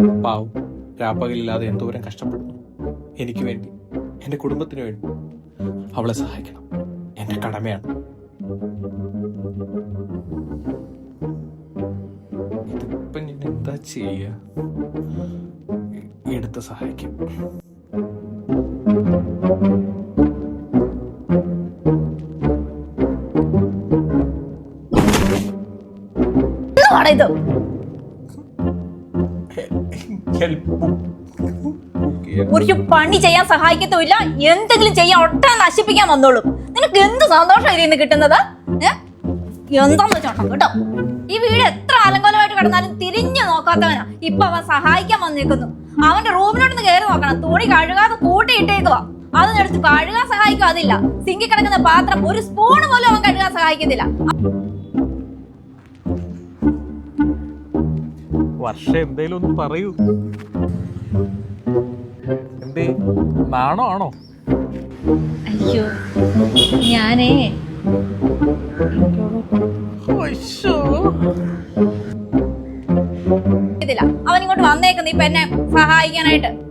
പാവം രാപ്പകലില്ലാതെ എന്തോരം കഷ്ടപ്പെടുന്നു. എനിക്ക് വേണ്ടി എന്റെ കുടുംബത്തിന് വേണ്ടി അവളെ സഹായിക്കണം. എന്റെ കടമയാണ്. ഇതിപ്പം ഞാൻ എന്താ ചെയ്യുക എടുത്ത് സഹായിക്കും. ഇത്. ഒരു പണി ചെയ്യാൻ സഹായിക്കത്തുമില്ല. എന്തെങ്കിലും ചെയ്യാൻ ഒട്ടേ നശിപ്പിക്കാൻ വന്നോളും. നിനക്ക് എന്ത് സന്തോഷം ഇതിന്ന് കിട്ടുന്നത്? എന്താന്ന് വെച്ചോട്ടോ കേട്ടോ. ഈ വീട് എത്ര അലങ്കോലമായിട്ട് കിടന്നാലും തിരിഞ്ഞു നോക്കാത്തവനാ. ഇപ്പൊ അവൻ സഹായിക്കാൻ വന്നേക്കുന്നു. അവന്റെ റൂമിനോടൊന്ന് കയറി നോക്കണം. തുണി കഴുകാതെ കൂട്ടിയിട്ടേക്കുവാ അതിനെടുത്ത് കഴുകാൻ സഹായിക്കും അതില്ല. സിങ്കി കിടക്കുന്ന പാത്രം ഒരു സ്പൂൺ പോലും അവൻ കഴുകാൻ സഹായിക്കത്തില്ല. വർഷം എന്തേലും ഒന്ന് പറയൂ. എന്തേ നാണോ ആണോ? അയ്യോ ഞാനേ. അവൻ ഇങ്ങോട്ട് വന്നേക്കുന്നു ഇപ്പൊ എന്നെ സഹായിക്കാനായിട്ട്.